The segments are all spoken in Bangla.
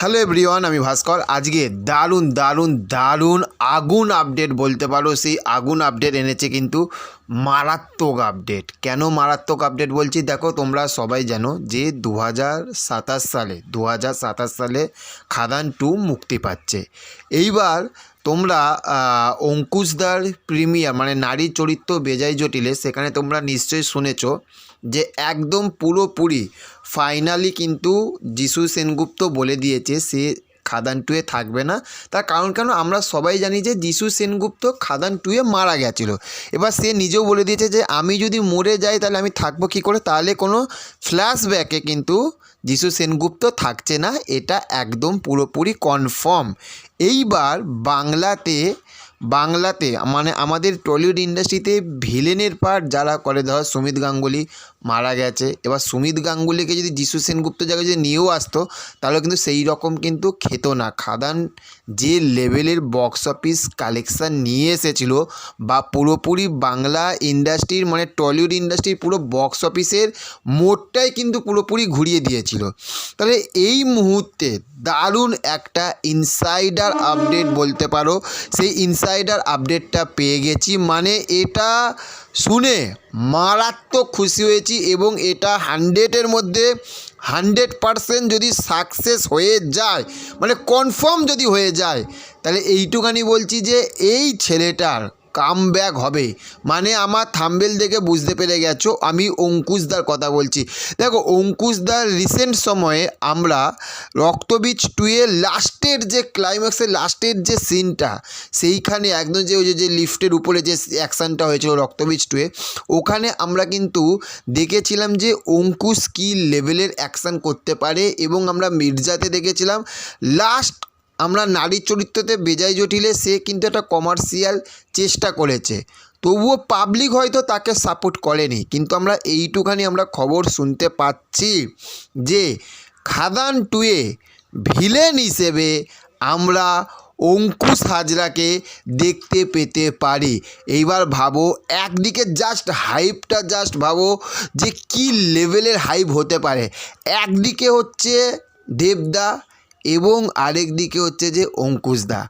হ্যালো এভরিওয়ান, আমি ভাস্কর। আজকে দারুণ দারুণ দারুণ আগুন আপডেট বলতে পারো। সেই আগুন আপডেট এনেছে কিন্তু মারাত্মক আপডেট। কেন মারাত্মক আপডেট বলছি? দেখো, তোমরা সবাই জানো যে দু হাজার সাতাশ সালে দু হাজার সাতাশ সালে খাদান টু মুক্তি পাচ্ছে। এইবার তোমরা অঙ্কুশদার প্রিমিয়ার মানে নারী চরিত্র বেজায় জটিলে, সেখানে তোমরা নিশ্চয়ই শুনেছ যে একদম পুরোপুরি ফাইনালি কিন্তু যিশু সেনগুপ্ত বলে দিয়েছে, সে খাদান টুয়ে থাকবে না। তার কারণ কেন? আমরা সবাই জানি যে যিশু সেনগুপ্ত খাদান টুয়ে মারা গেছিল। এবার সে নিজেও বলে দিয়েছে যে, আমি যদি মরে যাই তাহলে আমি থাকব কী করে? তাহলে কোনো ফ্ল্যাশব্যাকে কিন্তু যিশু সেনগুপ্ত থাকছে না। এটা একদম পুরোপুরি কনফার্ম এইবার বাংলাতে বাংলাতে মানে আমাদের টলিউড ইন্ডাস্ট্রিতে ভিলেনের পার্ট যারা করে, ধর সুমিত গাঙ্গুলি মারা গেছে। এবার সুমিত গাঙ্গুলিকে যদি যিশু সেনগুপ্ত জায়গায় যদি নিয়েও আসতো, তাহলে কিন্তু সেই রকম কিন্তু খেত না। খাদান যে লেভেলের বক্স অফিস কালেকশান নিয়ে এসেছিল বা পুরোপুরি বাংলা ইন্ডাস্ট্রির মানে টলিউড ইন্ডাস্ট্রির পুরো বক্স অফিসের মোড়টাই কিন্তু পুরোপুরি ঘুরিয়ে দিয়েছিল। তাহলে এই মুহূর্তে দারুণ একটা ইনসাইডার আপডেট বলতে পারো। সেই ইনসাইডার আপডেটটা পেয়ে গেছি। মানে এটা শুনে মারাত্মক খুশি হয়েছি এবং এটা হান্ড্রেডের মধ্যে হান্ড্রেড পারসেন্ট যদি সাকসেস হয়ে যায় মানে কনফার্ম যদি হয়ে যায়, তাহলে এইটুখানি বলছি যে এই ছেলেটার কাম ব্যাক হবে। মানে আমার থাম্বেল দেখে বুঝতে পেরে গেছো, আমি অঙ্কুশদার কথা বলছি। দেখো অঙ্কুশদার রিসেন্ট সময়ে আমরা রক্তবীজ টুয়ে লাস্টের যে ক্লাইম্যাক্সের লাস্টের যে সিনটা সেইখানে একদম যে ওই যে- লিফটের উপরে যে অ্যাকশানটা হয়েছিল রক্তবীজ টুয়ে ওখানে আমরা কিন্তু দেখেছিলাম যে অঙ্কুশ কী লেভেলের অ্যাকশান করতে পারে এবং আমরা মির্জাতে দেখেছিলাম। লাস্ট আমরা নারী চরিত্রতে বেজায় জটিলে, সে কিন্তু একটা কমার্শিয়াল চেষ্টা করেছে। তবুও পাবলিক হয়তো তাকে সাপোর্ট করেনি, কিন্তু আমরা এইটুখানি আমরা খবর শুনতে পাচ্ছি যে খাদান টুয়ে ভিলেন হিসেবে আমরা অঙ্কুশ হাজরাকে দেখতে পেতে পারি। এইবার ভাবো, একদিকে জাস্ট হাইপটা জাস্ট ভাবো যে কি লেভেলের হাইপ হতে পারে। একদিকে হচ্ছে দেবদা এবং আরেক দিকে হচ্ছে যে অঙ্কুশদা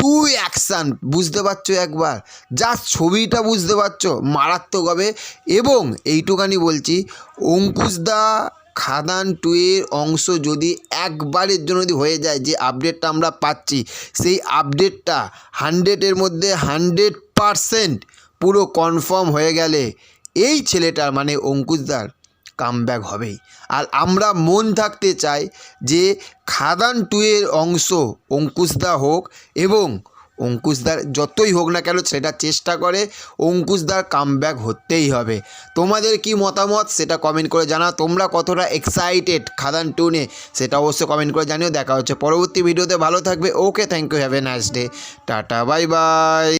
দুই অ্যাকশান বুঝতে পারছ একবার? জাস্ট ছবিটা বুঝতে পারছ মারাত্মক হবে এবং এইটুখানি বলছি অঙ্কুশদা খাদান টুয়ের অংশ যদি একবারের জন্য যদি হয়ে যায়, যে আপডেটটা আমরা পাচ্ছি, সেই আপডেটটা হান্ড্রেডের মধ্যে হান্ড্রেড পারসেন্ট পুরো কনফার্ম হয়ে গেলে, এই ছেলেটার মানে অঙ্কুশদার কামব্যাক হবেই। আর আমরা মন থাকতে চাই যে খাদান টুয়ের অংশ অঙ্কুশদা হোক এবং অঙ্কুশদার যতই হোক না কেন সেটা চেষ্টা করে অঙ্কুশদার কামব্যাক হতেই হবে। তোমাদের কি মতামত সেটা কমেন্ট করে জানাও। তোমরা কতটা এক্সাইটেড খাদান টু নিয়ে সেটা অবশ্যই কমেন্ট করে জানিও। দেখা হচ্ছে পরবর্তী ভিডিওতে ভালো থাকবে। Okay thank you have a nice day tata bye bye